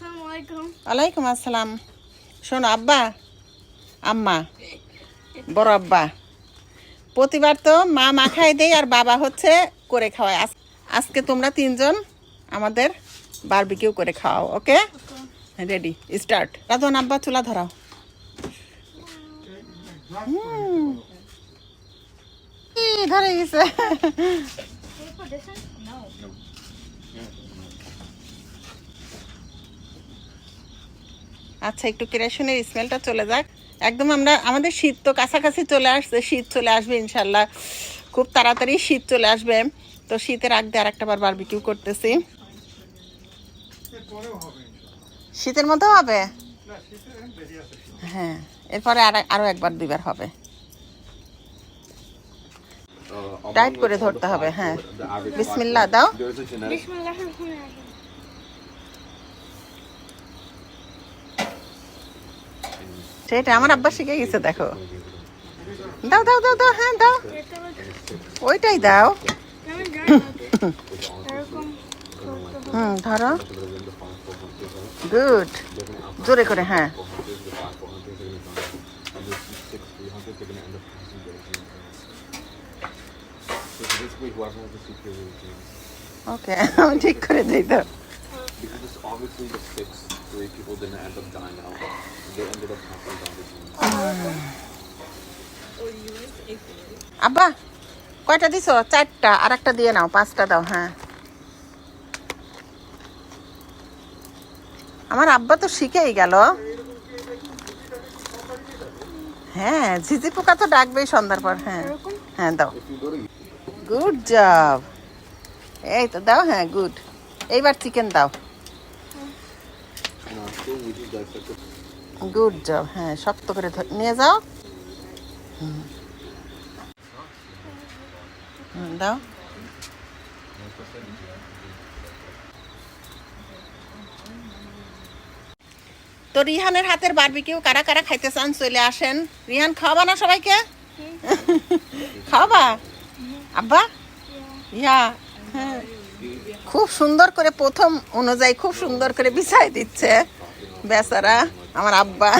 আসসালামু আলাইকুম ওয়ালাইকুম আসসালাম। শোনো আব্বা আম্মা বড় আব্বা প্রতিবার তো মা মাখায় দেয় আর বাবা হচ্ছে করে খাওয়ায়। আজ- আজকে তোমরা তিনজন আমাদের বারবিকিউ করে খাওয়াও ওকে? রেডি স্টার্ট রাধন আব্বা চুলা ধরাও। ধরে গেছে। আচ্ছা একটু কেরাসিনের স্মেলটা চলে যাক। একদম আমরা আমাদের শীত তো কাছাকাছি চলে আসছে শীত চলে আসবে ইনশাল্লাহ খুব তাড়াতাড়ি শীত চলে আসবে। তো শীতের আগ দিয়ে আরেকটা বার বারবিকিউ করতেছি। শীতের মধ্যেও হবে? হ্যাঁ এরপরে আর আরও একবার দুইবার হবে। টাইট করে ধরতে হবে হ্যাঁ। বিসমিল্লাহ দাও। সেটা আমার আব্বা শিখে গেছে, দেখো। দাও দাও দাও দাও হ্যাঁ দাও। ওইটাই দাও। হুম, ধরো। গুড। জোরে করে হ্যাঁ। ওকে ঠিক করে দিই তো। Three people didn't end up dying out. They ended up passing down the genes. আব্বা, কয়টা দিছো? চারটা আর একটা দিয়ে নাও, পাঁচটা দাও হ্যাঁ। আমার আব্বা তো শিখেই গেল। হ্যাঁ ঝিঝি পোকা তো ডাকবেই সন্ধ্যার পর হ্যাঁ। হ্যাঁ দাও। গুড জব এই তো দাও হ্যাঁ গুড এইবার চিকেন দাও। গুড জব হ্যাঁ শক্ত করে নিয়ে যাও। দাও। তো রিহানের হাতের বারবিকিউ কারা কারা খাইতে চান চলে আসেন। রিহান, খাওয়াবা না সবাইকে? খাওয়াবা? আব্বা? ইয়া হ্যাঁ। খুব সুন্দর করে প্রথম অনুযায়ী খুব সুন্দর করে বিছাই দিচ্ছে। বেচারা, আমার আব্বা।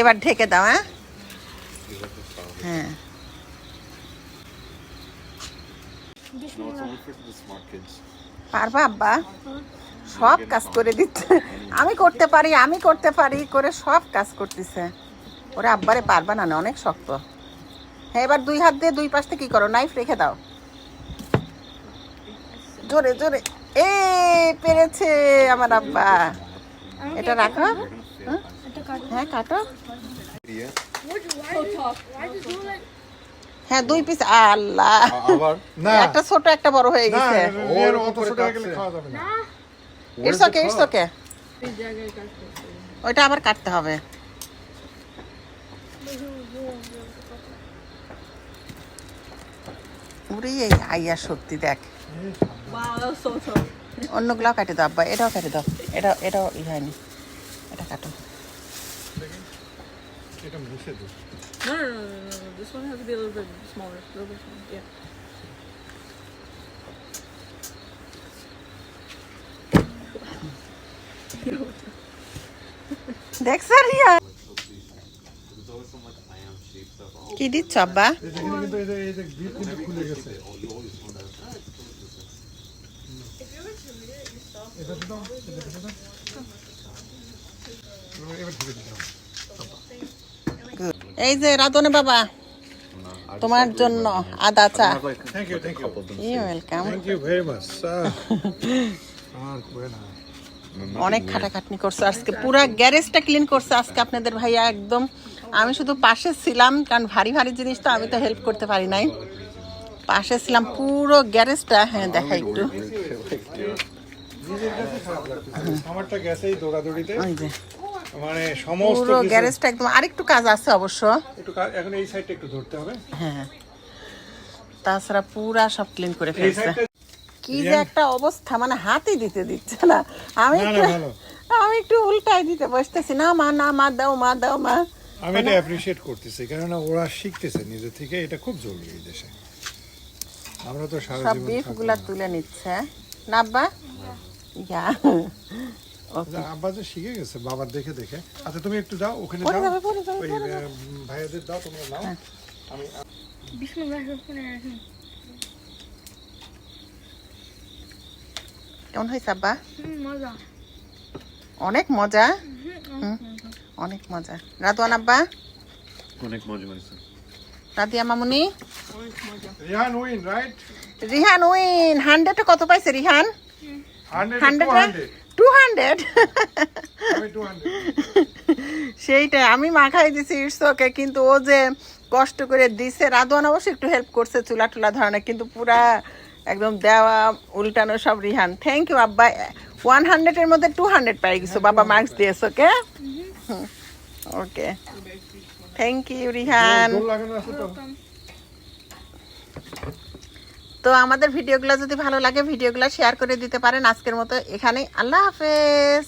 এবার ঢেকে দাও হ্যাঁ? হ্যাঁ. পারবা, আব্বা? সব কাজ করে দিচ্ছে। আমি করতে পারি, আমি করতে পারি, করে সব কাজ করতেছে। ওরে আব্বারে পারবা না না, অনেক শক্ত। হ্যাঁ এবার দুই হাত দিয়ে দুই পাশে কি করো? নাইফ রেখে দাও। জোরে জোরে। এ পেরেছে আমার আব্বা। এটা রাখো। হ্যাঁ? কাটো। do like হ্যাঁ দুই পিস আল্লাহ। না। একটা ছোট একটা বড় হয়ে গেছে। ওর অত ছোট হয়ে গেলে খাওয়া যাবে না। ইটস ওকে ইটস ওকে ওইটা আবার কাটতে হবে। উড়ি এই আইয়া সত্যি দেখ। অন্যগুলাও কাটে দাও আব্বা। এটাও কাটে দাও। এটা এটাও ই হয়নি এটা কাটো এটা মুছে দিই No, no, no, no, no, no. This one has to be a little bit smaller. A little bit smaller. Yeah. দেখছ Riya There's always some like lamb shaped stuff. Oh, কি দিচ্ছ আব্বা এই যে এখানে কিন্তু এই যে এই যে গ্রিপ কিন্তু খুলে গেছে এই যে রাধনে বাবা তোমার জন্য আদা চা। ওয়েলকাম। অনেক খাটাখাটনি করছে আজকে পুরা গ্যারেজটা ক্লিন করছে আজকে আপনাদের ভাইয়া একদম। আমি শুধু পাশে ছিলাম কারণ ভারী ভারী জিনিস তো আমি তো হেল্প করতে পারি নাই। পাশে ছিলাম পুরো গ্যারেজটা হ্যাঁ দেখা একটু। নিজের কাছে খারাপ লাগতেছে। আমারটা গেছেই দৌড়াদৌড়িতে। মানে সমস্ত পুরো গ্যারেজটা একদম আরেকটু কাজ আছে অবশ্য। একটু এখন এই সাইডটা একটু ধরতে হবে। হ্যাঁ। তাছাড়া পুরা সব ক্লিন করে ফেলছে। কি যে একটা অবস্থা মানে হাতই দিতে দিচ্ছে না। আমি। আমি একটু উল্টাই দিতে বসতেছি। না মা না মা দাও মা দাও মা। আমি এটা অ্যাপ্রিশিয়েট করতেছি কেননা ওরা শিখতেছে নিজে থেকে। এটা খুব জরুরি এই দেশে। আমরা তো সারা জীবন বিফ থাকবগুলা তুলে নিচ্ছে। না। আব্বা ইয়া। আব্বা যে শিখে গেছে বাবার দেখে দেখে। আচ্ছা তুমি একটু যাও ওখানে ওই ভাইয়াদের দাও তোমরা নাও। আমি কেমন হয়েছে আব্বা? মজা। অনেক মজা? অনেক মজা। রাতওয়ান আব্বা? অনেক মজা হয়েছে। রাদিয়া মামুনি? Rihan win right Rihan win হান্ড্রেডে কত পাইছে রিহান? Two hundred? টু আমি সেইটাই আমি মাখাই দিছি ইটস ওকে কিন্তু ও যে কষ্ট করে দিছে রাধওয়ান অবশ্য একটু হেল্প করছে চুলা টুলা ধরনের কিন্তু পুরা একদম দেওয়া উল্টানো সব রিহান। থ্যাংক ইউ আব্বা। ওয়ান হান্ড্রেডের মধ্যে টু হান্ড্রেড পাই গেছো বাবা মার্কস দিয়েছ okay okay thank you Rihan. তো আমাদের ভিডিওগুলো যদি ভালো লাগে, ভিডিওগুলো শেয়ার করে দিতে পারেন। আজকের মতো এখানেই। আল্লাহ হাফেজ.